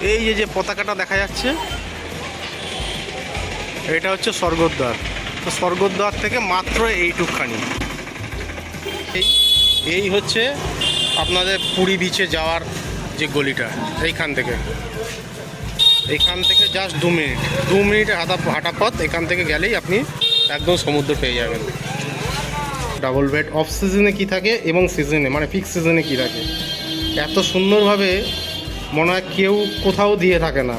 এই যে যে পতাকাটা দেখা যাচ্ছে, এটা হচ্ছে স্বর্গদ্বার। তো স্বর্গদ্বার থেকে মাত্র এইটুকখানি। এই এই হচ্ছে আপনাদের পুরী বিচে যাওয়ার যে গলিটা, এইখান থেকে। এখান থেকে জাস্ট দু মিনিট। দু মিনিট হাঁটা হাঁটা পথ, এখান থেকে গেলেই আপনি একদম সমুদ্র পেয়ে যাবেন। ডাবল বেড অফ সিজনে কী থাকে এবং সিজনে মানে ফিক্স সিজনে কী থাকে? এত সুন্দরভাবে মনে হয় কেউ কোথাও দিয়ে থাকে না।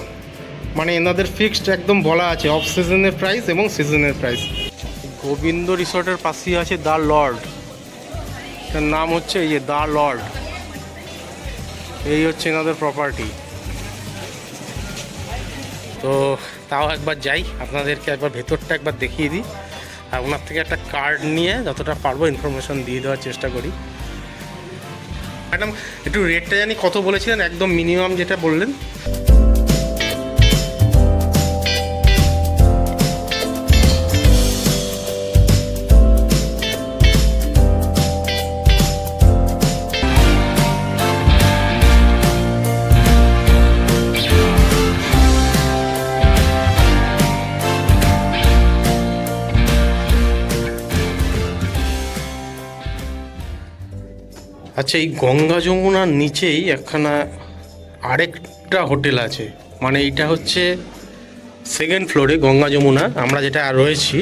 মানে এনাদের ফিক্সড একদম বলা আছে অফ সিজনের প্রাইস এবং সিজনের প্রাইস গোবিন্দ রিসর্টের পাশেই আছে দ্য লর্ড। তার নাম হচ্ছে এই যে দ্য লর্ড। এই হচ্ছে এনাদের প্রপার্টি তো তাও একবার যাই, আপনাদেরকে একবার ভেতরটা একবার দেখিয়ে দিই। আর ওনার থেকে একটা কার্ড নিয়ে যতটা পারব ইনফরমেশন দিয়ে দেওয়ার চেষ্টা করি। ম্যাডাম একটু রেটটা জানি কত বলেছিলেন? একদম মিনিমাম যেটা বললেন। আচ্ছা এই গঙ্গা যমুনার নিচেই একখানা আরেকটা হোটেল আছে। মানে এইটা হচ্ছে সেকেন্ড ফ্লোরে গঙ্গা যমুনা। আমরা যেটা রয়েছি,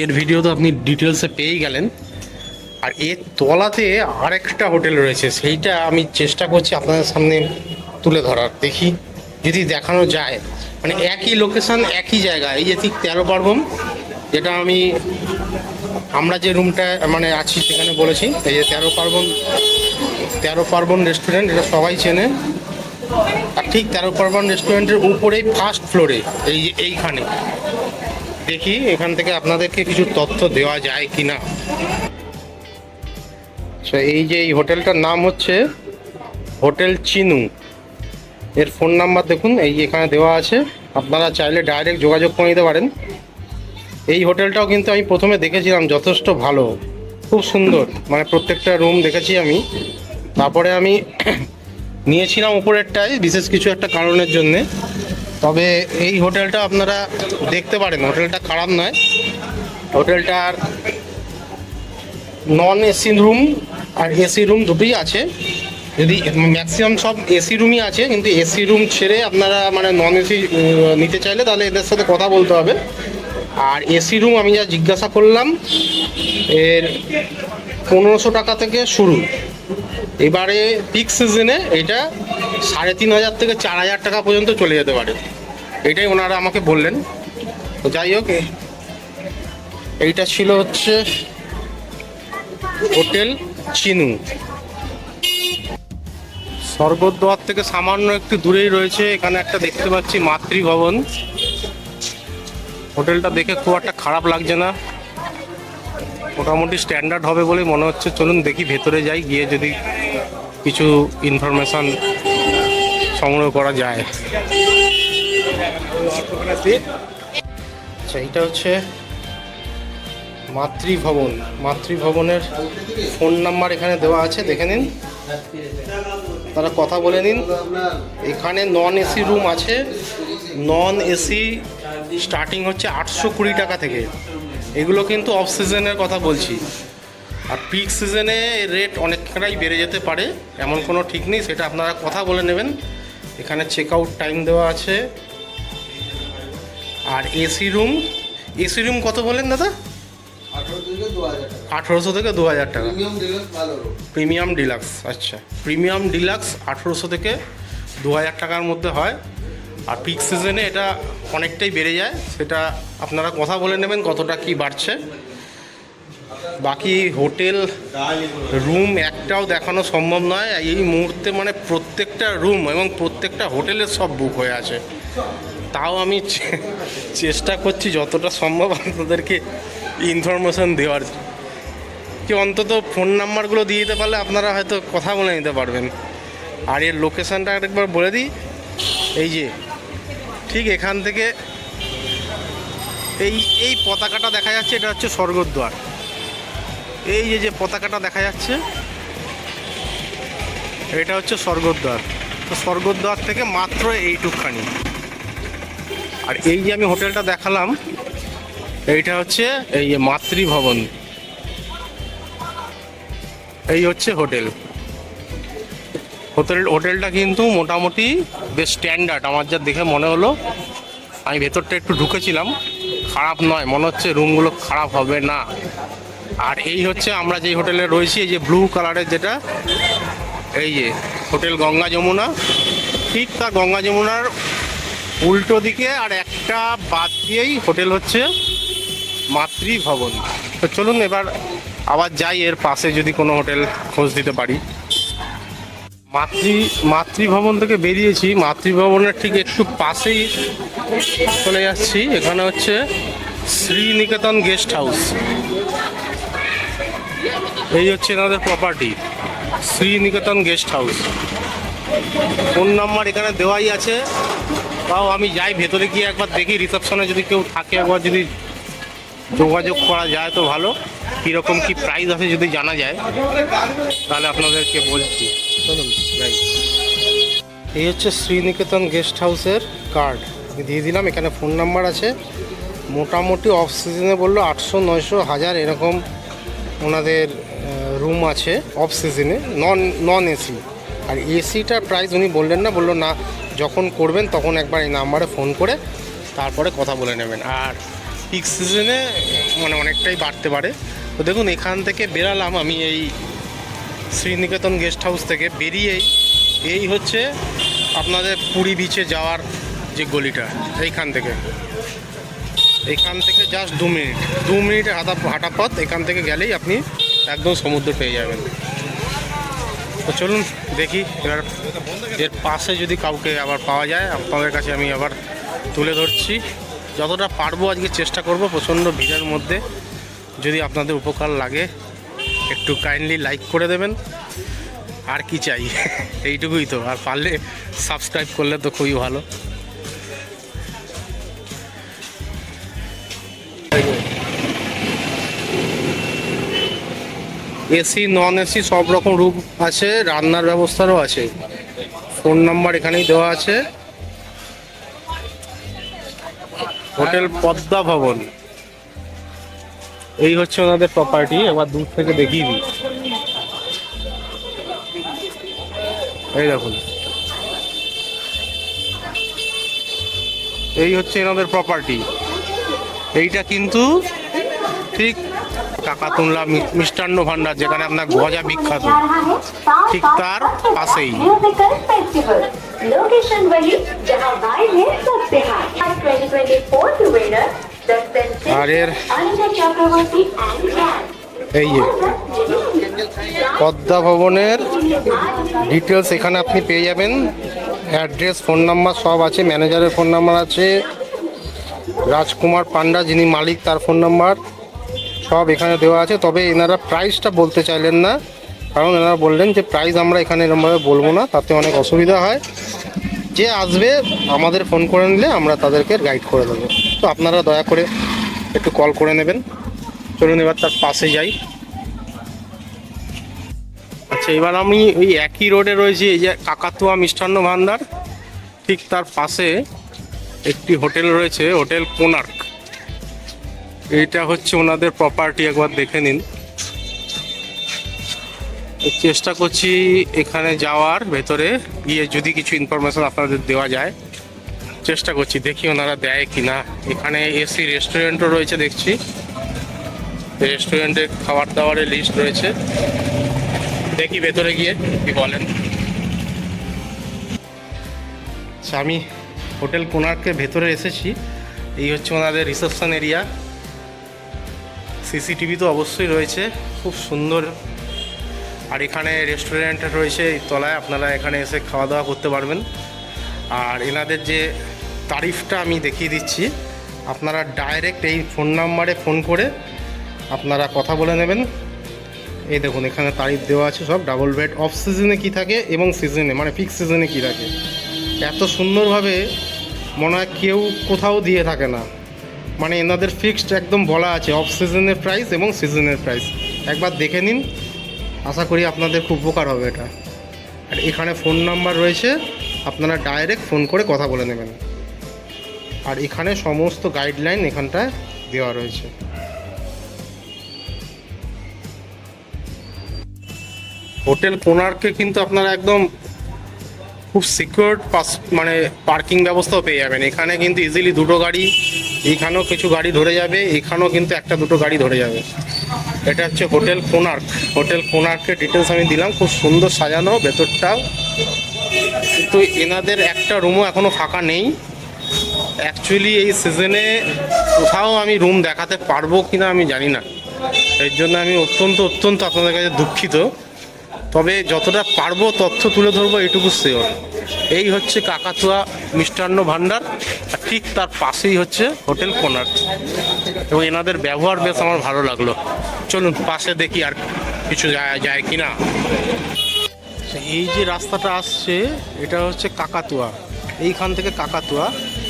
এর ভিডিও তো আপনি ডিটেলসে পেয়েই গেলেন। আর এর তলাতে আরেকটা হোটেল রয়েছে, সেইটা আমি চেষ্টা করছি আপনাদের সামনে তুলে ধরার। দেখি, যদি দেখানো যায়। মানে একই লোকেশন একই জায়গা এই যে ঠিক তেরো পার্বণ, যেটা আমি আমরা যে রুমটা মানে আছি সেখানে বলেছি, এই যে তেরো পার্বণ তেরো পার্বণ রেস্টুরেন্ট এটা সবাই চেনে। আর ঠিক তেরো পার্বণ রেস্টুরেন্টের উপরেই ফার্স্ট ফ্লোরে এই এইখানে। দেখি এখান থেকে আপনাদেরকে কিছু তথ্য দেওয়া যায় কি না আচ্ছা এই যে এই হোটেলটার নাম হচ্ছে হোটেল চিনু। এর ফোন নাম্বার দেখুন, এই এখানে দেওয়া আছে। আপনারা চাইলে ডাইরেক্ট যোগাযোগ করে নিতে পারেন। এই হোটেলটাও কিন্তু আমি প্রথমে দেখেছিলাম যথেষ্ট ভালো, খুব সুন্দর। মানে প্রত্যেকটা রুম দেখেছি আমি। তারপরে আমি নিয়েছিলাম উপরেরটাই বিশেষ কিছু একটা কারণের জন্যে। তবে এই হোটেলটা আপনারা দেখতে পারেন, হোটেলটা খারাপ নয়। হোটেলটার নন এসি রুম আর এসি রুম দুটোই আছে। যদি ম্যাক্সিমাম সব এসি রুমই আছে, কিন্তু এসি রুম ছেড়ে আপনারা মানে নন এসি নিতে চাইলে তাহলে এদের সাথে কথা বলতে হবে। আর এসি রুম আমি যা জিজ্ঞাসা করলাম, এর পনেরোশো টাকা থেকে শুরু। এবারে পিক সিজনে এটা সাড়ে তিন হাজার থেকে চার হাজার টাকা পর্যন্ত চলে যেতে পারে। এটাই ওনারা আমাকে বললেন। তো যাই হোক এইটা ছিল হচ্ছে হোটেল চিনু। স্বর্গদ্বার থেকে সামান্য একটু দূরেই রয়েছে, এখানে একটা দেখতে পাচ্ছি মাতৃভবন। হোটেলটা দেখে খুব একটা খারাপ লাগছে না। মোটামুটি স্ট্যান্ডার্ড হবে বলে মনে হচ্ছে। চলুন দেখি, ভেতরে যাই, গিয়ে যদি কিছু ইনফরমেশন সংগ্রহ করা যায়। আচ্ছা হচ্ছে মাতৃভবন। মাতৃভবনের ফোন নাম্বার এখানে দেওয়া আছে, দেখে নিন। তারা কথা বলে নিন। এখানে নন এসি রুম আছে। নন এসি স্টার্টিং হচ্ছে আটশো কুড়ি টাকা থেকে। এগুলো কিন্তু অফ সিজনের কথা বলছি। আর পিক সিজনে রেট অনেকটাই বেড়ে যেতে পারে এমন কোনো ঠিক নেই সেটা আপনারা কথা বলে নেবেন। এখানে চেক আউট টাইম দেওয়া আছে। আর এসি রুম এসি রুম কত বলেন দাদা? আঠেরোশো থেকে দু হাজার টাকা। প্রিমিয়াম ডিলাক্স প্রিমিয়াম ডিলাক্স আচ্ছা। প্রিমিয়াম ডিলাক্স আঠেরোশো থেকে দু হাজার টাকার মধ্যে হয়। আর পিক সিজনে এটা অনেকটাই বেড়ে যায়। সেটা আপনারা কথা বলে নেবেন কতটা কি বাড়ছে। বাকি হোটেল, রুম একটাও দেখানো সম্ভব নয়। এই মুহূর্তে মানে প্রত্যেকটা রুম এবং প্রত্যেকটা হোটেলের সব বুক হয়ে আছে। তাও আমি চেষ্টা করছি যতটা সম্ভব আপনাদেরকে ইনফরমেশন দেওয়ার। কি অন্তত ফোন নাম্বারগুলো দিয়ে দিতে পারলে আপনারা হয়তো কথা বলে নিতে পারবেন। আর এর লোকেশানটা আরেকবার বলে দিই। এই যে ঠিক এখান থেকে এই এই পতাকাটা দেখা যাচ্ছে, এটা হচ্ছে স্বর্গদ্বার। এই যে যে পতাকাটা দেখা যাচ্ছে, এটা হচ্ছে স্বর্গদ্বার। তো স্বর্গদ্বার থেকে মাত্র এইটুকখানি। আর এই যে আমি হোটেলটা দেখালাম, এইটা হচ্ছে এই যে মাতৃভবন। এই হচ্ছে হোটেল। হোটেল, হোটেলটা কিন্তু মোটামুটি বেশ স্ট্যান্ডার্ড আমার যা দেখে মনে হলো, আমি ভেতরটা একটু ঢুকেছিলাম। খারাপ নয়, মনে হচ্ছে রুমগুলো খারাপ হবে না। আর এই হচ্ছে আমরা যেই হোটেলে রয়েছি, এই যে ব্লু কালারের যেটা, এই যে হোটেল গঙ্গা যমুনা। ঠিক তার গঙ্গা যমুনার উল্টো দিকে আর একটা বাদ দিয়েই হোটেল হচ্ছে মাতৃভবন। তো চলুন এবার আবার যাই এর পাশে যদি কোনো হোটেল খোঁজ দিতে পারি। মাতৃ, মাতৃভবন থেকে বেরিয়েছি। মাতৃভবনের ঠিক একটু পাশেই চলে যাচ্ছি। এখানে হচ্ছে শ্রীনিকেতন গেস্ট হাউস। এই হচ্ছে এনাদের property Sreeniketan guest house. Phone number এখানে দেওয়াই আছে। তাও আমি যাই, ভেতরে গিয়ে একবার দেখি। রিসেপশনে যদি কেউ থাকে, একবার যদি যোগাযোগ করা যায় তো ভালো। কীরকম কি প্রাইস আছে যদি জানা যায়, তাহলে আপনাদেরকে বলছি। এই হচ্ছে শ্রীনিকেতন গেস্ট হাউসের কার্ড আমি দিয়ে দিলাম, এখানে ফোন নাম্বার আছে। মোটামুটি অফ সিজনে বলল আটশো, নয়শো, হাজার, এরকম ওনাদের রুম আছে অফ সিজনে নন নন এসি আর এসিটার প্রাইস উনি বললেন না, বলল না, যখন করবেন তখন একবার এই নাম্বারে ফোন করে তারপরে কথা বলে নেবেন। আর পিক সিজনে মানে অনেকটাই বাড়তে পারে। তো দেখুন, এখান থেকে বেরালাম আমি এই শ্রীনিকেতন গেস্ট হাউস থেকে। বেরিয়েই এই হচ্ছে আপনাদের পুরী বিচে যাওয়ার যে গলিটা, এইখান থেকে। এখান থেকে জাস্ট দু মিনিট। দু মিনিট হাঁটা হাঁটা পথ, এখান থেকে গেলেই আপনি একদম সমুদ্র পেয়ে যাবেন। তো চলুন দেখি, এবার এর পাশে যদি কাউকে আবার পাওয়া যায়, আপনাদের কাছে আমি আবার তুলে ধরছি। যতটা পারব আজকে চেষ্টা করব, প্রচণ্ড ভিড়ের মধ্যে। যদি আপনাদের উপকার লাগে, একটু কাইন্ডলি লাইক করে দেবেন। আর কি চাই? এইটুকুই তো। আর পারলে সাবস্ক্রাইব করলে তো খুবই ভালো। এসি নন এসি সব রকম রুম আছে, রান্নার ব্যবস্থারও আছে। ফোন নাম্বার এখানেই দেওয়া আছে। হোটেল পদ্মা ভবন। এই হচ্ছে ওনাদের প্রপার্টি একবার দূর থেকে দেখিয়ে দিই। এই দেখুন। এই হচ্ছে এনাদের প্রপার্টি এইটা কিন্তু ঠিক কাকাতুল্লা মিষ্টান্ন ভান্ডার, যেখানে আপনার গজা বিখ্যাত। ঠিক তার পাশেই। লোকেশন আর এর এই যে পদ্মা ভবনের ডিটেলস এখানে আপনি পেয়ে যাবেন। অ্যাড্রেস ফোন নাম্বার সব আছে ম্যানেজারের ফোন নাম্বার আছে, রাজকুমার পান্ডা যিনি মালিক তার ফোন নাম্বার সব এখানে দেওয়া আছে। তবে এনারা প্রাইসটা বলতে চাইলেন না, কারণ এনারা বললেন যে প্রাইস আমরা এখানে এরমভাবে বলব না, তাতে অনেক অসুবিধা হয়। যে আসবে, আমাদের ফোন করে নিলে আমরা তাদেরকে গাইড করে দেবো। তো আপনারা দয়া করে একটু কল করে নেবেন। চলুন এবার তার পাশে যাই। আচ্ছা এবার আমি ওই একই রোডে রয়েছি, এই যে কাকাতুয়া মিষ্টান্ন ভান্ডার। ঠিক তার পাশে একটি হোটেল রয়েছে, হোটেল কোনার্ক এইটা হচ্ছে ওনাদের প্রপার্টি একবার দেখে নিন। চেষ্টা করছি এখানে যাওয়ার ভেতরে গিয়ে যদি কিছু ইনফরমেশন আপনাদের দেওয়া যায়, চেষ্টা করছি, দেখি ওনারা দেয় কি না এখানে এসি রেস্টুরেন্টও রয়েছে দেখছি। রেস্টুরেন্টে খাবার দাবারের লিস্ট রয়েছে। দেখি ভেতরে গিয়ে কি বলেন। আচ্ছা আমি হোটেল কোনার্কের ভেতরে এসেছি। এই হচ্ছে ওনাদের রিসেপশন এরিয়া সিসিটিভি তো অবশ্যই রয়েছে। খুব সুন্দর আর এখানে রেস্টুরেন্ট রয়েছে, এই তলায় আপনারা এখানে এসে খাওয়া দাওয়া করতে পারবেন। আর এনাদের যে তারিফটা আমি দেখিয়ে দিচ্ছি, আপনারা ডাইরেক্ট এই ফোন নাম্বারে ফোন করে আপনারা কথা বলে নেবেন। এই দেখুন, এখানে তারিফ দেওয়া আছে সব ডাবল বেড অফ সিজনে কী থাকে এবং সিজনে মানে ফিক্স সিজনে কী থাকে। এত সুন্দরভাবে মনে হয় কেউ কোথাও দিয়ে থাকে না। মানে এনাদের ফিক্সড একদম বলা আছে অফ সিজনের প্রাইস এবং সিজনের প্রাইস একবার দেখে নিন। আশা করি আপনাদের খুব উপকার হবে এটা। আর এখানে ফোন নাম্বার রয়েছে, আপনারা ডাইরেক্ট ফোন করে কথা বলে নেবেন। আর এখানে সমস্ত গাইডলাইন এখানটায় দেওয়া রয়েছে। হোটেল কোনার্কে কিন্তু আপনারা একদম খুব সিকিউর পাস মানে পার্কিং ব্যবস্থাও পেয়ে যাবেন। এখানে কিন্তু ইজিলি দুটো গাড়ি এইখানেও কিছু গাড়ি ধরে যাবে, এখানেও কিন্তু একটা দুটো গাড়ি ধরে যাবে। এটা হচ্ছে হোটেল কোনার্ক হোটেল কোনার্কের ডিটেলস আমি দিলাম, খুব সুন্দর সাজানো ভেতরটাও। কিন্তু এনাদের একটা রুমও এখনও ফাঁকা নেই। অ্যাকচুয়ালি এই সিজনে কোথাও আমি রুম দেখাতে পারব কিনা আমি জানি না। এর জন্য আমি অত্যন্ত অত্যন্ত আপনাদের কাছে দুঃখিত। তবে যতটা পারব তথ্য তুলে ধরবো এটুকু শিওর এই হচ্ছে কাকাতুয়া মিষ্টান্ন ভাণ্ডার আর ঠিক তার পাশেই হচ্ছে হোটেল কোনার এবং এনাদের ব্যবহার বেশ আমার ভালো লাগল। চলুন, পাশে দেখি আর কিছু যায় যায় কি না এই যে রাস্তাটা আসছে, এটা হচ্ছে কাকাতুয়া। এইখান থেকে কাকাতুয়া,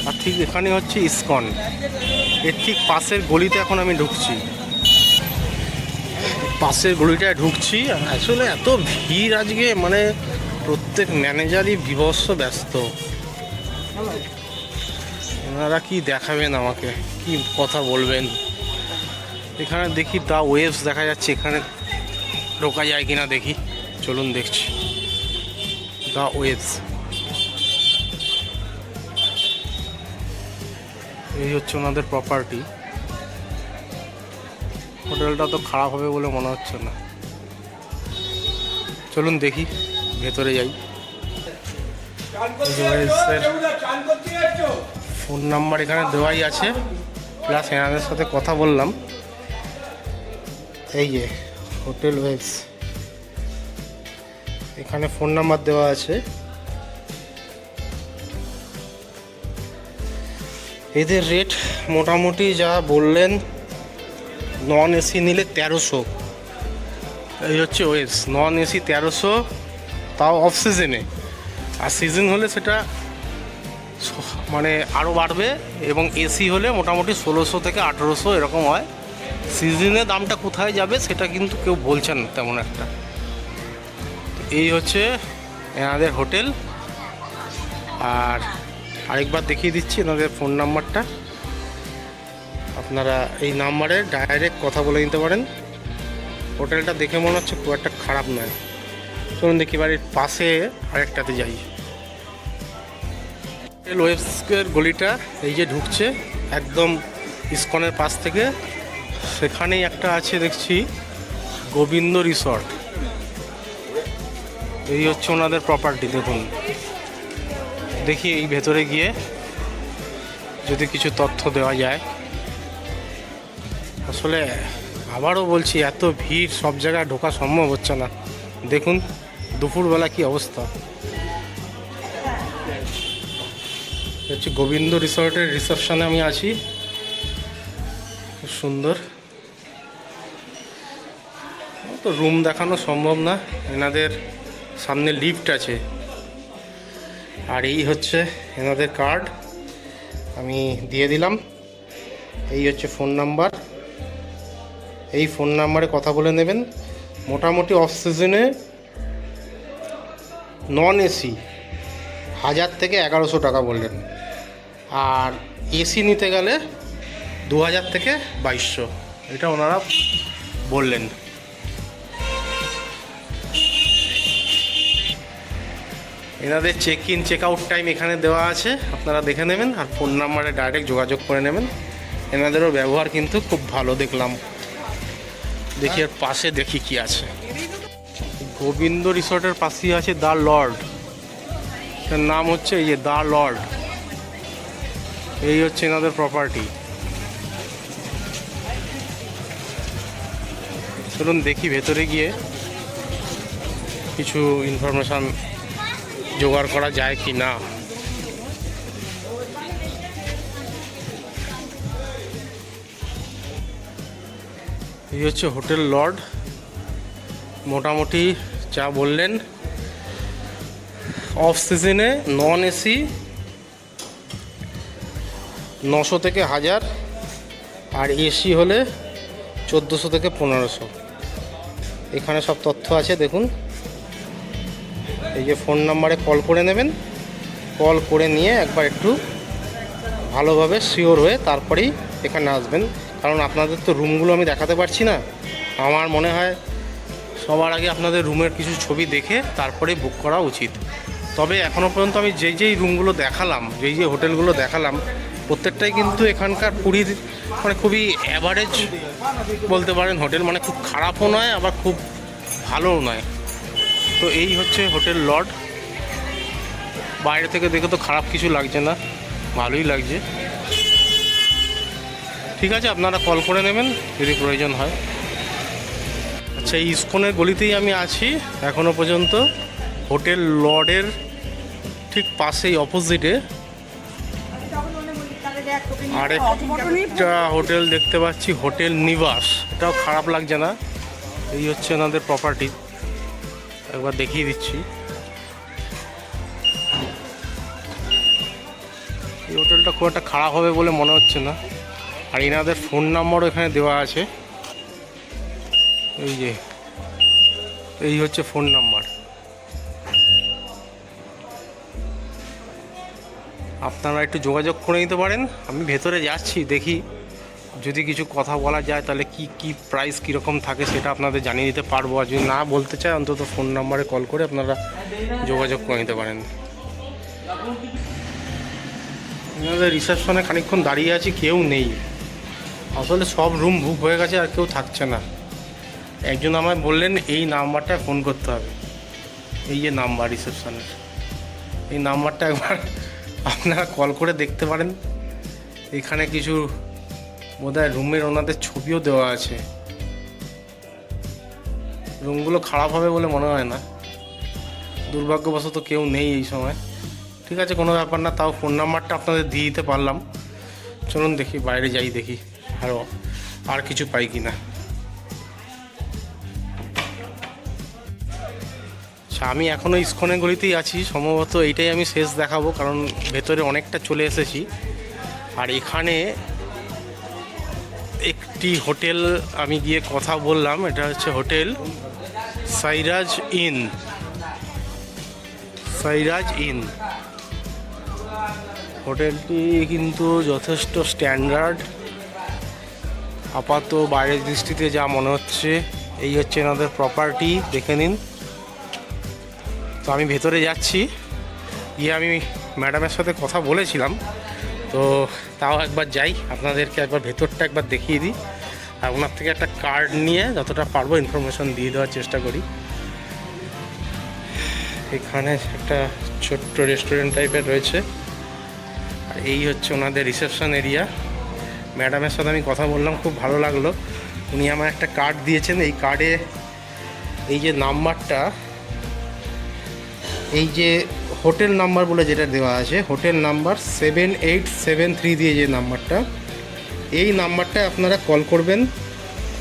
আর ঠিক এখানে হচ্ছে ইসকন। এর ঠিক পাশের গলিতে এখন আমি ঢুকছি। পাশের গলিটায় ঢুকছি। আসলে এত ভিড় আজকে মানে প্রত্যেক ম্যানেজারই বিভৎস ব্যস্ত। ওনারা কি দেখাবেন আমাকে? কি কথা বলবেন? এখানে দেখি দা ওয়েভস দেখা যাচ্ছে, এখানে ঢোকা যায় কিনা দেখি। চলুন দেখছি। দা ওয়েভস এই হচ্ছে ওনাদের প্রপার্টি হোটেলটা তো খারাপ হবে বলে মনে হচ্ছে না। চলুন দেখি। ভেতরে যাই। ফোন নাম্বার এখানে দেওয়াই আছে প্লাস এনাদের সাথে কথা বললাম। এই যে হোটেল ওয়েবস এখানে ফোন নাম্বার দেওয়া আছে। এদের রেট মোটামুটি যা বললেন নন এসি নিলে তেরোশো। এই হচ্ছে ওয়েবস নন এসি তেরোশো তাও অফ সিজনে আর সিজন হলে সেটা মানে আরও বাড়বে এবং এসি হলে মোটামুটি ষোলোশো থেকে আঠেরোশো এরকম হয়। সিজনে দামটা কোথায় যাবে সেটা কিন্তু কেউ বলছেন না তেমন একটা। এই হচ্ছে এনাদের হোটেল। আর আরেকবার দেখিয়ে দিচ্ছি এনাদের ফোন নাম্বারটা। আপনারা এই নাম্বারে ডাইরেক্ট কথা বলে নিতে পারেন। হোটেলটা দেখে মনে হচ্ছে খুব একটা খারাপ নয়। চলুন দেখি বাড়ির পাশে আরেকটাতে যাই। ওয়েবসের গলিটা এই যে ঢুকছে, একদম ইস্কনের পাশ থেকে। সেখানেই একটা আছে দেখছি, গোবিন্দ রিসর্ট। এই হচ্ছে ওনাদের প্রপার্টি দেখুন। দেখি এই ভেতরে গিয়ে যদি কিছু তথ্য দেওয়া যায়। আসলে আবারও বলছি, এত ভিড়, সব জায়গায় ঢোকা সম্ভব হচ্ছে না। দেখুন, দুপুরবেলা কি অবস্থা। হচ্ছে গোবিন্দ রিসর্টের রিসেপশনে আমি আছি। খুব সুন্দর তো রুম দেখানো সম্ভব না, এনাদের সামনে লিফট আছে। আর এই হচ্ছে এনাদের কার্ড, আমি দিয়ে দিলাম। এই হচ্ছে ফোন নাম্বার। এই ফোন নাম্বারে কথা বলে নেবেন। মোটামুটি অফ সিজনে নন এসি হাজার থেকে এগারোশো টাকা বললেন। আর এসি নিতে গেলে দু হাজার থেকে বাইশশো, এটা ওনারা বললেন। এনাদের check in check out time এখানে দেওয়া আছে, আপনারা দেখে নেবেন, আর ফোন নাম্বারে ডাইরেক্ট যোগাযোগ করে নেবেন। এনাদেরও ব্যবহার কিন্তু খুব ভালো, দেখলাম। দেখি আর পাশে দেখি কি আছে। গোবিন্দ রিসর্টের পাশেই আছে দ্য লর্ড। এর নাম হচ্ছে এই যে দ্য লর্ড। এই হচ্ছে এনাদের প্রপার্টি চলুন দেখি ভেতরে গিয়ে কিছু ইনফরমেশান জোগাড় করা যায় কি না এই হচ্ছে হোটেল লর্ড। মোটামুটি যা বললেন অফ সিজনে নন এসি নশো থেকে হাজার, আর এসি হলে চোদ্দোশো থেকে পনেরোশো। এখানে সব তথ্য আছে, দেখুন। এই যে ফোন নাম্বারে কল করে নেবেন। কল করে নিয়ে একবার একটু ভালোভাবে শিওর হয়ে তারপরেই এখানে আসবেন। কারণ আপনাদের তো রুমগুলো আমি দেখাতে পারছি না। আমার মনে হয় সবার আগে আপনাদের রুমের কিছু ছবি দেখে তারপরে বুক করা উচিত। তবে এখনও পর্যন্ত আমি যেই যেই রুমগুলো দেখালাম, যেই যে হোটেলগুলো দেখালাম, প্রত্যেকটাই কিন্তু এখানকার পুরীর মানে খুবই অ্যাভারেজ বলতে পারেন হোটেল মানে খুব খারাপও নয়, আবার খুব ভালোও নয়। তো এই হচ্ছে হোটেল লর্ড বাইরে থেকে দেখে তো খারাপ কিছু লাগছে না, ভালোই লাগছে। ঠিক আছে, আপনারা কল করে নেবেন, যদি প্রয়োজন হয়। আচ্ছা এই ইস্কনের গলিতেই আমি আছি এখনও পর্যন্ত। হোটেল লর্ডের ঠিক পাশেই অপোজিটে আরেকটা হোটেল দেখতে পাচ্ছি, হোটেল নিবাস। এটাও খারাপ লাগছে না। এই হচ্ছে ওনাদের প্রপার্টি একবার দেখিয়ে দিচ্ছি। এই হোটেলটা খুব একটা খারাপ হবে বলে মনে হচ্ছে না। আর এনাদের ফোন নাম্বারও এখানে দেওয়া আছে। এই যে, এই হচ্ছে ফোন নাম্বার আপনারা একটু যোগাযোগ করে নিতে পারেন। আমি ভেতরে যাচ্ছি, দেখি যদি কিছু কথা বলা যায়, তাহলে কি কি প্রাইস কীরকম থাকে সেটা আপনাদের জানিয়ে দিতে পারব। আর যদি না বলতে চায়, অন্তত ফোন নাম্বারে কল করে আপনারা যোগাযোগ করে নিতে পারেন। রিসেপশনে খানিকক্ষণ দাঁড়িয়ে আছি, কেউ নেই। আসলে সব রুম বুক হয়ে গেছে আর কেউ থাকছে না। একজন আমায় বললেন, এই নাম্বারটায় ফোন করতে হবে। এই যে নাম্বার রিসেপশনের এই নাম্বারটা একবার আপনারা কল করে দেখতে পারেন। এখানে কিছু বোধহয় রুমের ওনাদের ছবিও দেওয়া আছে। রুমগুলো খারাপ হবে বলে মনে হয় না। দুর্ভাগ্যবশত কেউ নেই এই সময়। ঠিক আছে, কোনো ব্যাপার না, তাও ফোন নাম্বারটা আপনাদের দিয়ে দিতে পারলাম। চলুন দেখি, বাইরে যাই দেখি। আরও আর কিছু পাই কি না আচ্ছা আমি এখনও ইস্কনের গলিতেই আছি, সম্ভবত এইটাই আমি শেষ দেখাবো, কারণ ভেতরে অনেকটা চলে এসেছি। আর এখানে একটি হোটেল আমি গিয়ে কথা বললাম, এটা হচ্ছে hotel Sairaj inn. Sairaj inn. হোটেলটি কিন্তু যথেষ্ট স্ট্যান্ডার্ড। আপাতত বাইরের দৃষ্টিতে যা মনে হচ্ছে, এই হচ্ছে এনাদের প্রপার্টি দেখে নিন। তো আমি ভেতরে যাচ্ছি। গিয়ে আমি ম্যাডামের সাথে কথা বলেছিলাম। তো তাও একবার যাই, আপনাদেরকে একবার ভেতরটা একবার দেখিয়ে দিই। আর ওনার থেকে একটা কার্ড নিয়ে যতটা পারব ইনফরমেশন দিয়ে দেওয়ার চেষ্টা করি। এখানে একটা ছোট্ট রেস্টুরেন্ট টাইপের রয়েছে। আর এই হচ্ছে ওনাদের রিসেপশন এরিয়া ম্যাডামের সাথে আমি কথা বললাম, খুব ভালো লাগল। উনি আমার একটা কার্ড দিয়েছেন, এই কার্ডে এই যে নাম্বারটা এই যে হোটেল নাম্বার বলে যেটা দেওয়া আছে hotel number seven eight seven three দিয়ে যে নাম্বারটা এই নাম্বারটায় আপনারা কল করবেন,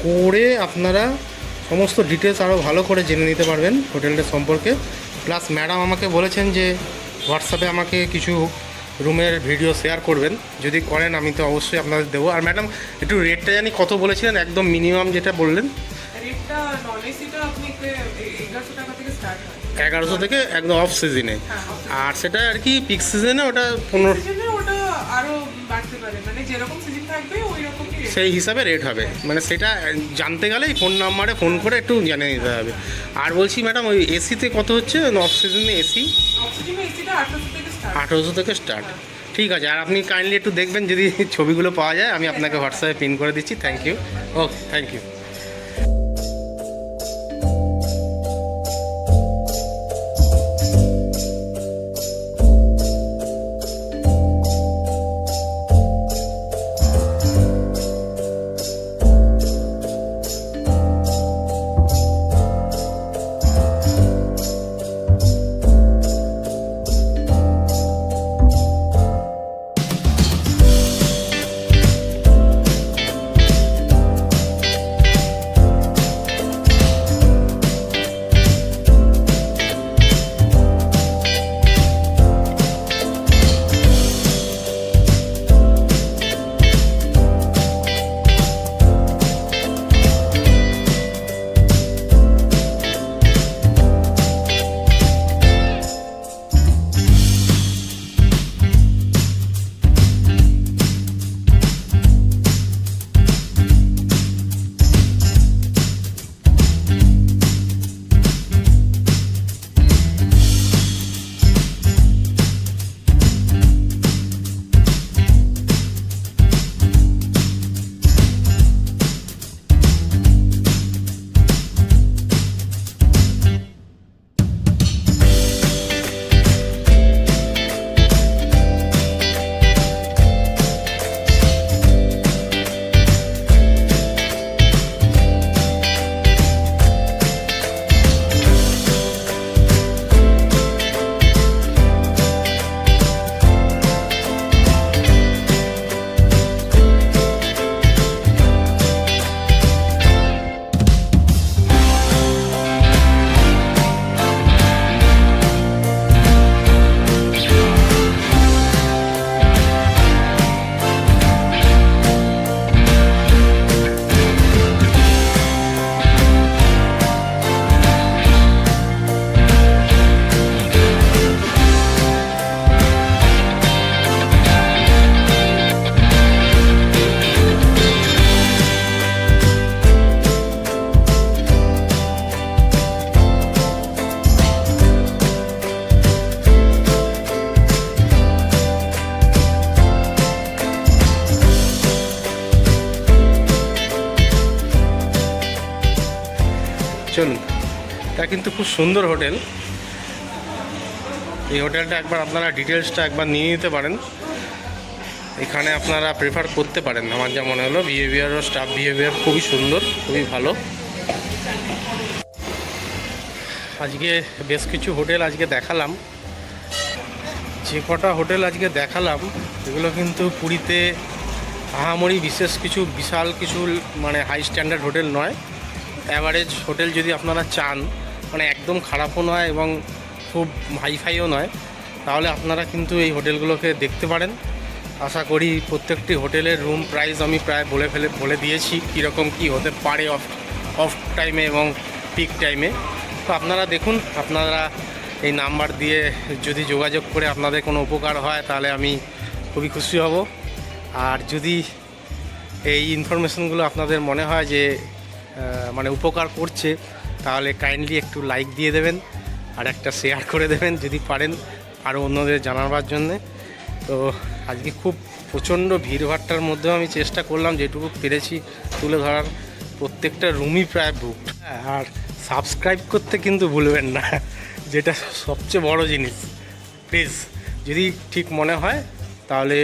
করে আপনারা সমস্ত ডিটেলস আরও ভালো করে জেনে নিতে পারবেন হোটেলটা সম্পর্কে। প্লাস ম্যাডাম আমাকে বলেছেন যে হোয়াটসঅ্যাপে আমাকে কিছু রুমের ভিডিও শেয়ার করবেন। যদি করেন আমি তো অবশ্যই আপনাদের দেবো। আর ম্যাডাম একটু রেটটা জানি কত বলেছিলেন? একদম মিনিমাম যেটা বললেন। এগারোশো থেকে একদম অফ সিজনে হ্যাঁ আর সেটা আর কি পিক সিজনে ওটা পনেরো আরও বাড়তে পারে। মানে যেরকম সিজন থাকবে ওই rate। সেই হিসাবে রেট হবে। মানে সেটা জানতে গেলেই ফোন নাম্বারে ফোন করে একটু জানিয়ে নিতে হবে। আর বলছি ম্যাডাম ওই এসিতে কত হচ্ছে? অফ সিজনে এসি আঠারোশো আঠেরোশো থেকে স্টার্ট ঠিক আছে আর আপনি কাইন্ডলি একটু দেখবেন যদি ছবিগুলো পাওয়া যায় আমি আপনাকে হোয়াটসঅ্যাপে পিন করে দিচ্ছি। Thank you okay thank you সুন্দর হোটেল। এই হোটেলটা একবার আপনারা ডিটেলসটা একবার নিয়ে নিতে পারেন। এখানে আপনারা প্রেফার করতে পারেন। আমার যা মনে হলো বিহেভিয়ার ও স্টাফ বিহেভিয়ার খুবই সুন্দর, খুবই ভালো। আজকে বেশ কিছু হোটেল আজকে দেখালাম। যে কটা হোটেল আজকে দেখালাম, এগুলো কিন্তু পুরীতে আহামরি বিশেষ কিছু বিশাল কিছু মানে হাই স্ট্যান্ডার্ড হোটেল নয়। অ্যাভারেজ হোটেল যদি আপনারা চান মানে একদম খারাপও নয় এবং খুব হাইফাইও নয়। তাহলে আপনারা কিন্তু এই হোটেলগুলোকে দেখতে পারেন। আশা করি প্রত্যেকটি হোটেলের রুম প্রাইস আমি প্রায় বলে ফেলে, বলে দিয়েছি কীরকম কী হতে পারে অফ অফ টাইমে এবং পিক টাইমে। তো আপনারা দেখুন, আপনারা এই নাম্বার দিয়ে যদি যোগাযোগ করে আপনাদের কোনো উপকার হয়, তাহলে আমি খুবই খুশি হব। আর যদি এই ইনফরমেশনগুলো আপনাদের মনে হয় যে মানে উপকার করছে তাহলে কাইন্ডলি একটু লাইক দিয়ে দেবেন, আর একটা শেয়ার করে দেবেন যদি পারেন আরও অন্যদের জানাবার জন্যে। তো আজকে খুব প্রচণ্ড ভিড়ভাট্টার মধ্যেও আমি চেষ্টা করলাম, যেটুকু পেরেছি তুলে ধরার। প্রত্যেকটা রুমই প্রায় বুক আর সাবস্ক্রাইব করতে কিন্তু ভুলবেন না, যেটা সবচেয়ে বড় জিনিস। প্লিজ যদি ঠিক মনে হয়, তাহলে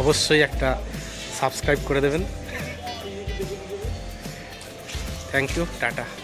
অবশ্যই একটা সাবস্ক্রাইব করে দেবেন। Thank you tata